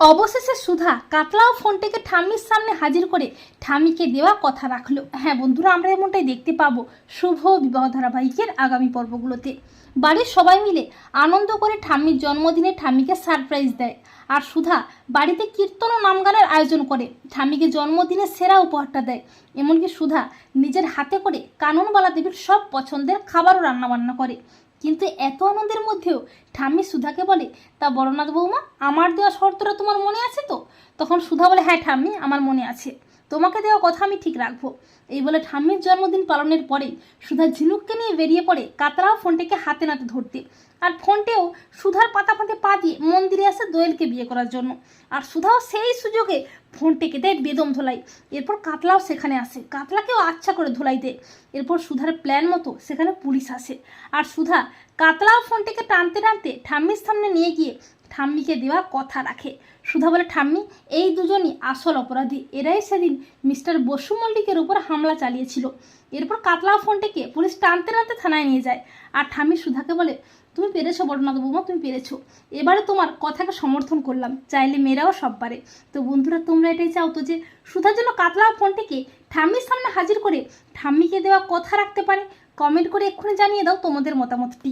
অবশেষে সুধা কাতলা ও ফোনটাকে ঠাম্মির সামনে হাজির করে ঠাম্মিকে দেওয়া কথা রাখল। হ্যাঁ বন্ধুরা, আমরা এমনটাই দেখতে পাবো শুভ বিবাহ ধারাবাহিকের আগামী পর্বগুলোতে। বাড়ির সবাই মিলে আনন্দ করে ঠাম্মির জন্মদিনে ঠাম্মিকে সারপ্রাইজ দেয়। আর সুধা বাড়িতে কীর্তন ও নাম গানের আয়োজন করে। ঠাম্মিকে জন্মদিনের সেরা উপহারটা দেয়। এমনকি সুধা নিজের হাতে করে কাননবালা দেবীর সব পছন্দের খাবারও রান্নাবান্না করে। কিন্তু এত আনন্দের মধ্যেও ঠাম্মি সুধাকে বলে, তা বড়নাথ বৌমা, আমার দেওয়া শর্তটা তোমার মনে আছে তো? তখন সুধা বলে হ্যাঁ ঠাম্মি, আমার মনে আছে। তোমাকে দেওয়া কথা আমি ঠিক রাখব। এই বলে ঠাম্মির জন্মদিন পালনের পরেই সুধা ঝিনুককে নিয়ে বেরিয়ে পড়ে কাতরাও ফোনটাকে হাতে নাতে ধরতে। আর ফোনটেও সুধার পাতা ফাঁতে পা দিয়ে মন্দিরে আসে দোয়েলকে বিয়ে করার জন্য। আর সুধাও সেই সুযোগে ফোনটাকে দেয় বেদম ধোলাই। এরপর কাতলাও সেখানে আসে। কাতলাকেও আচ্ছা করে ধোলাই দেয়। এরপর সুধার প্ল্যান মতো সেখানে পুলিশ আসে। আর সুধা কাতলাও ফোনটাকে টানতে টানতে ঠাম্মির সামনে নিয়ে গিয়ে ঠাম্মিকে দেওয়া কথা রাখে। সুধা বলে, ঠাম্মি, এই দুজনই আসল অপরাধী। এরাই সেদিন মিস্টার বসু মল্লিকের উপর হামলা চালিয়েছিল। এরপর কাতলা ফোনটাকে পুলিশ টানতে টানতে থানায় নিয়ে যায়। আর ঠাম্মি সুধাকে বলে, তুমি পেরেছ বড়নাথ বৌমা, তুমি পেরেছ। এবারে তোমার কথাকে সমর্থন করলাম। চাইলে মেয়েরাও সব পারে। তো বন্ধুরা, তোমরা এটাই চাও তো যে সুধার জন্য কাতলা ফোনটিকে ঠাম্মির সামনে হাজির করে ঠাম্মিকে দেওয়া কথা রাখতে পারে? কমেন্ট করে এক্ষুনি জানিয়ে দাও তোমাদের মতামতটি।